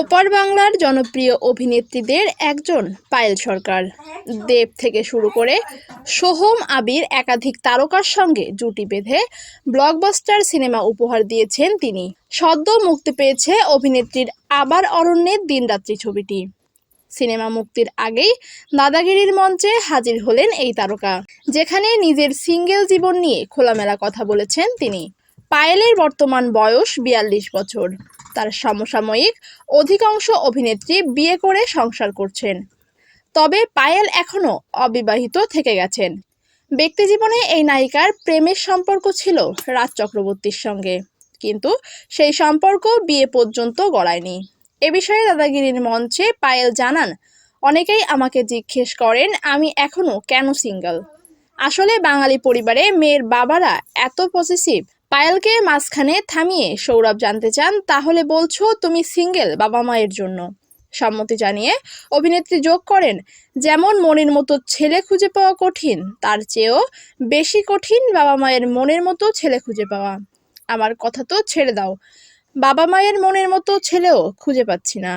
ওপার বাংলার জনপ্রিয় অভিনেত্রীদের একজন পায়েল সরকার। দেব থেকে শুরু করে সোহম আবির একাধিক তারকার সঙ্গে জুটি বেঁধে ব্লকবাস্টার সিনেমা উপহার দিয়েছেন তিনি। সদ্য মুক্তি পেয়েছে অভিনেত্রীর আবার অরণ্যের দিনরাত্রি ছবিটি। সিনেমা মুক্তির আগেই দাদাগিরির মঞ্চে হাজির হলেন এই তারকা, যেখানে নিজের সিঙ্গেল জীবন নিয়ে খোলামেলা কথা বলেছেন তিনি। পায়েলের বর্তমান বয়স বিয়াল্লিশ বছর। তার সমসাময়িক অধিকাংশ অভিনেত্রী বিয়ে করে সংসার করছেন। তবে পায়েল এখনও অবিবাহিত থেকে গেছেন। ব্যক্তিজীবনে এই নায়িকার প্রেমের সম্পর্ক ছিল রাজ চক্রবর্তীর সঙ্গে। কিন্তু সেই সম্পর্ক বিয়ে পর্যন্ত গড়ায়নি। এ বিষয়ে দাদাগিরির মঞ্চে পায়েল জানান, অনেকেই আমাকে জিজ্ঞেস করেন, আমি এখনও কেন সিঙ্গেল? আসলে বাঙালি পরিবারে মেয়ের বাবারা এত পজিটিভ পায়েলকে মাঝখানে থামিয়ে সৌরভ জানতে চান, তাহলে বলছো তুমি সিঙ্গেল বাবা মায়ের জন্য? সম্মতি জানিয়ে অভিনেত্রী যোগ করেন, যেমন মনের মতো ছেলে খুঁজে পাওয়া কঠিন, তার চেয়েও বেশি কঠিন বাবা মায়ের মনের মতো ছেলে খুঁজে পাওয়া। আমার কথা তো ছেড়ে দাও, বাবা মায়ের মনের মতো ছেলেও খুঁজে পাচ্ছি না।